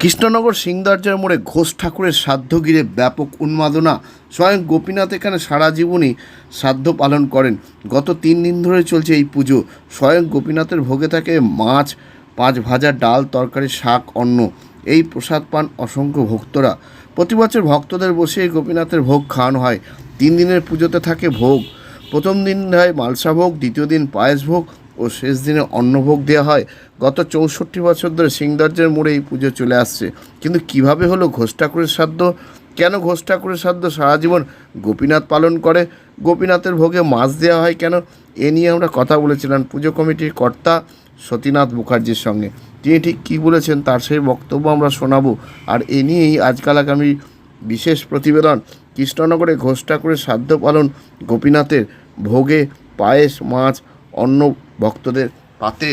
কৃষ্ণনগর সিংদরজার মোড়ে ঘোষ ঠাকুরের শ্রাদ্ধ ঘিরে ব্যাপক উন্মাদনা। স্বয়ং গোপীনাথ এখানে সারা জীবনই শ্রাদ্ধ পালন করেন। গত তিন দিন ধরে চলছে এই পুজো। স্বয়ং গোপীনাথের ভোগে থাকে মাছ, পাঁচ ভাজা ডাল, তরকারি, শাক, অন্ন। এই প্রসাদ পান অসংখ্য ভক্তরা। প্রতি বছর ভক্তদের বসে গোপীনাথের ভোগ খাওয়ানো হয়। তিন দিনের পুজোতে থাকে ভোগ। প্রথম দিন হয় মালসা ভোগ, দ্বিতীয় দিন পায়েস ভোগ ও শেষ দিনে অন্নভোগ দেওয়া হয়। গত চৌষট্টি বছর ধরে সিংদর্জের মোড়ে এই পুজো চলে আসছে। কিন্তু কীভাবে হলো ঘোষ ঠাকুরের শ্রাদ্ধ কেন ঘোষ ঠাকুরের শ্রাদ্ধ সারা জীবন গোপীনাথ পালন করে? গোপীনাথের ভোগে মাছ দেওয়া হয় কেন? এ নিয়ে আমরা কথা বলেছিলাম পুজো কমিটির কর্তা সতীনাথ মুখার্জির সঙ্গে। তিনি ঠিক কী বলেছেন তার সেই বক্তব্য আমরা শোনাবো। আর এ নিয়েই আজকাল আগামী বিশেষ প্রতিবেদন। কৃষ্ণনগরে ঘোষ ঠাকুরের শ্রাদ্ধ পালন গোপীনাথের ভোগে পায়েস, মাছ অন্ন ভক্তদের পাতে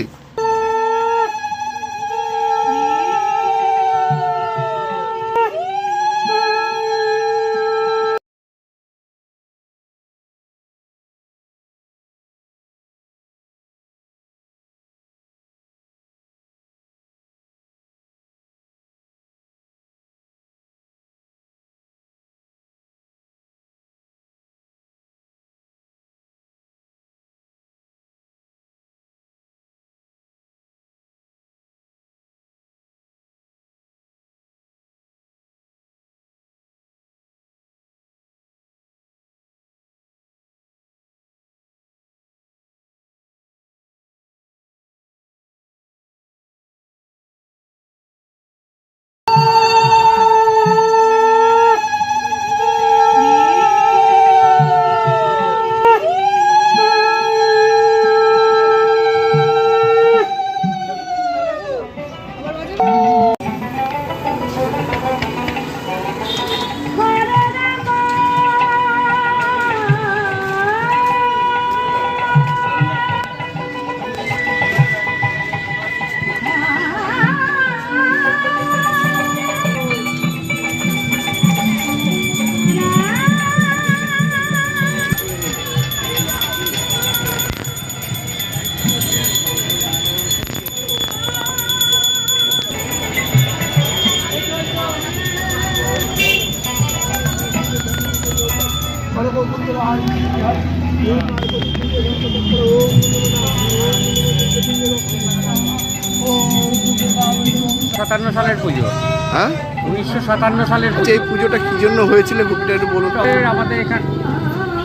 সাতান্ন সালের পুজো। হ্যাঁ? উনিশশো সাতান্ন সালের আচ্ছা পুজো এই পুজোটা কি জন্য হয়েছিল গোপীটা একটু বলুন। আমাদের- এখান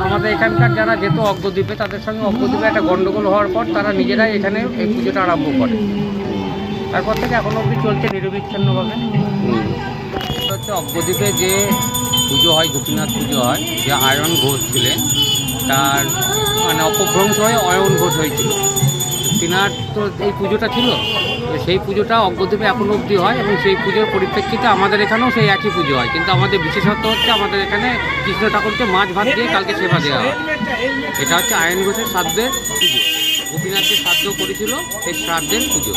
আমাদের এখানকার যারা যেত অজ্ঞদ্বীপে তাদের সঙ্গে অজ্ঞদ্বীপে একটা গন্ডগোল হওয়ার পর তারা নিজেরাই এখানে এই পুজোটা আরম্ভ করে। তারপর থেকে এখনও অবধি চলছে নিরবিচ্ছিন্নভাবে। হচ্ছে অজ্ঞদ্বীপে যে পুজো হয়, গোপীনাথ পুজো হয়, যে আয়রন ঘোষ ছিলেন, তার মানে অপভ্রংশ হয়ে অয়ন ঘোষ হয়েছিল। তিনার তো এই পুজোটা ছিল সেই পুজোটা অজ্ঞদ্বীপে এখনও অবধি হয় এবং সেই পুজোর পরিপ্রেক্ষিতে আমাদের এখানেও সেই একই পুজো হয়। কিন্তু আমাদের বিশেষত্ব হচ্ছে আমাদের এখানে কৃষ্ণ ঠাকুরকে মাছ ভাত দিয়ে কালকে সেবা দেওয়া হয়। এটা হচ্ছে আয়ন ঘোষের শ্রাদ্ধের পুজো। গোপীনাথকে শ্রাদ্ধ করেছিল, সেই শ্রাদ্ধের পুজো।